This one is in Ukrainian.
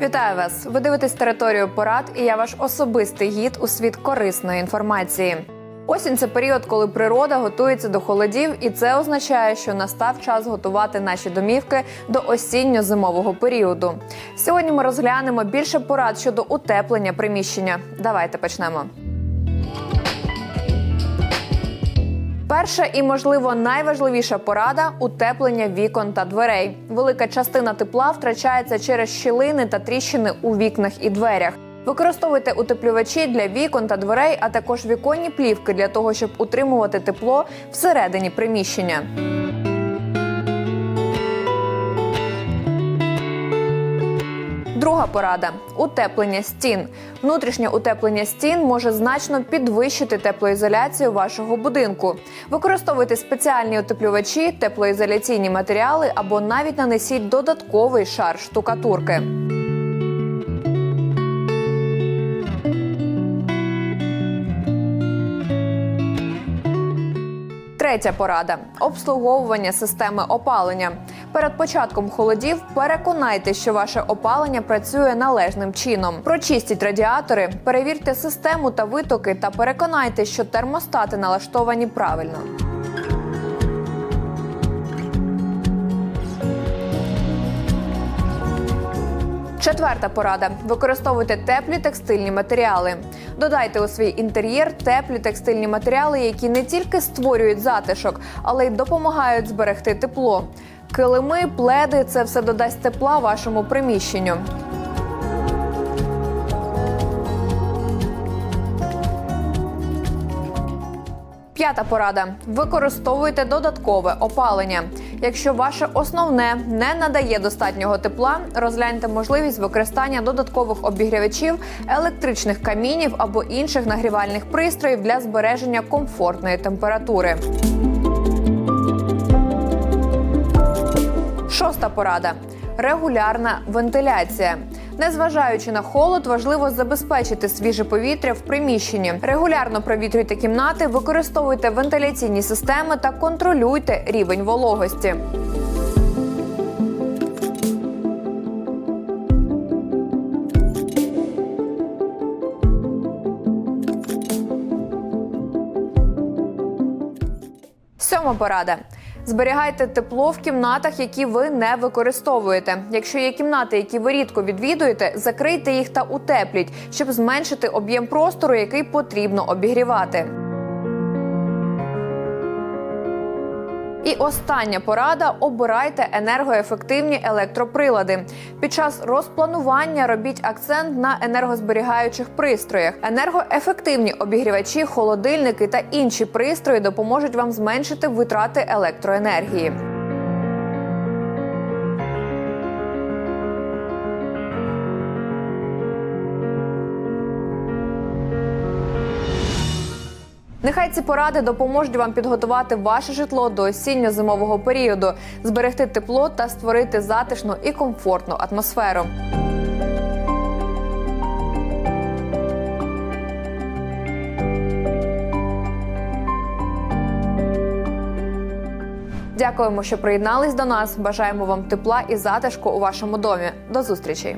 Вітаю вас! Ви дивитесь територію порад, і я ваш особистий гід у світ корисної інформації. Осінь це період, коли природа готується до холодів, і це означає, що настав час готувати наші домівки до осінньо-зимового періоду. Сьогодні ми розглянемо більше порад щодо утеплення приміщення. Давайте почнемо. Перша і, можливо, найважливіша порада утеплення вікон та дверей. Велика частина тепла втрачається через щілини та тріщини у вікнах і дверях. Використовуйте утеплювачі для вікон та дверей, а також віконні плівки для того, щоб утримувати тепло всередині приміщення. Друга порада утеплення стін. Внутрішнє утеплення стін може значно підвищити теплоізоляцію вашого будинку. Використовуйте спеціальні утеплювачі, теплоізоляційні матеріали або навіть нанесіть додатковий шар штукатурки. Третя порада обслуговування системи опалення. Перед початком холодів переконайтеся, що ваше опалення працює належним чином. Прочистіть радіатори, перевірте систему та витоки та переконайте, що термостати налаштовані правильно. Четверта порада: використовуйте теплі текстильні матеріали. Додайте у свій інтер'єр теплі текстильні матеріали, які не тільки створюють затишок, але й допомагають зберегти тепло. Килими, пледи це все додасть тепла вашому приміщенню. П'ята порада: використовуйте додаткове опалення. Якщо ваше основне не надає достатнього тепла, розгляньте можливість використання додаткових обігрівачів, електричних камінів або інших нагрівальних пристроїв для збереження комфортної температури. Шоста порада регулярна вентиляція. Незважаючи на холод, важливо забезпечити свіже повітря в приміщенні. Регулярно провітрюйте кімнати, використовуйте вентиляційні системи та контролюйте рівень вологості. Сьома порада. Зберігайте тепло в кімнатах, які ви не використовуєте. Якщо є кімнати, які ви рідко відвідуєте, закрийте їх та утепліть, щоб зменшити об'єм простору, який потрібно обігрівати. І остання порада: обирайте енергоефективні електроприлади. Під час розпланування робіть акцент на енергозберігаючих пристроях. Енергоефективні обігрівачі, холодильники та інші пристрої допоможуть вам зменшити витрати електроенергії. Нехай ці поради допоможуть вам підготувати ваше житло до осінньо-зимового періоду, зберегти тепло та створити затишну і комфортну атмосферу. Дякуємо, що приєднались до нас. Бажаємо вам тепла і затишку у вашому домі. До зустрічі!